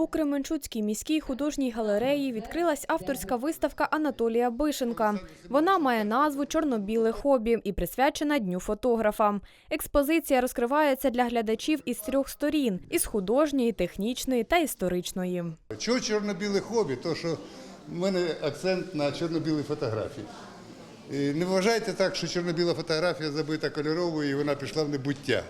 У Кременчуцькій міській художній галереї відкрилась авторська виставка Анатолія Бишенка. Вона має назву Чорно-біле хобі і присвячена Дню фотографа. Експозиція розкривається для глядачів із трьох сторін: із художньої, технічної та історичної. Чого чорно-біле хобі? То що в мене акцент на чорно-білій фотографії. Не вважайте так, що чорно-біла фотографія забита кольоровою і вона пішла в небуття.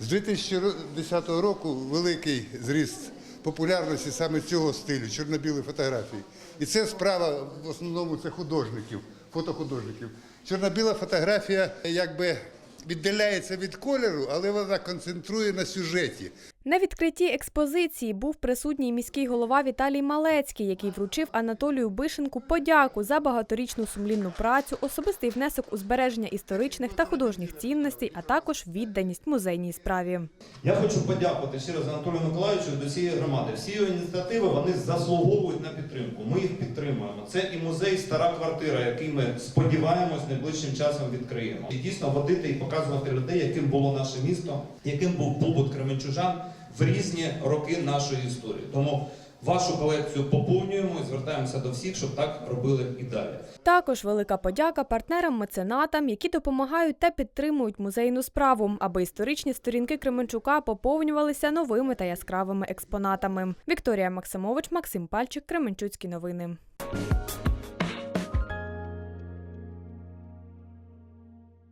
З 2010 року великий зріст популярності саме цього стилю чорно-білої фотографії. І це справа в основному це художників, фотохудожників. Чорно-біла фотографія якби віддаляється від кольору, але вона концентрує на сюжеті. На відкритті експозиції був присутній міський голова Віталій Малецький, який вручив Анатолію Бишенку подяку за багаторічну сумлінну працю, особистий внесок у збереження історичних та художніх цінностей, а також відданість музейній справі. Я хочу подякувати ще раз Анатолію Миколаївичу до цієї громади. Всі його ініціативи вони заслуговують на підтримку. Ми їх підтримуємо. Це і музей Стара квартира, який ми сподіваємось найближчим часом відкриємо. І дійсно водити і показувати людей, яким було наше місто, яким був побут кременчужан в різні роки нашої історії. Тому вашу колекцію поповнюємо і звертаємося до всіх, щоб так робили і далі. Також велика подяка партнерам-меценатам, які допомагають та підтримують музейну справу, аби історичні сторінки Кременчука поповнювалися новими та яскравими експонатами. Вікторія Максимович, Максим Пальчик, Кременчуцькі новини.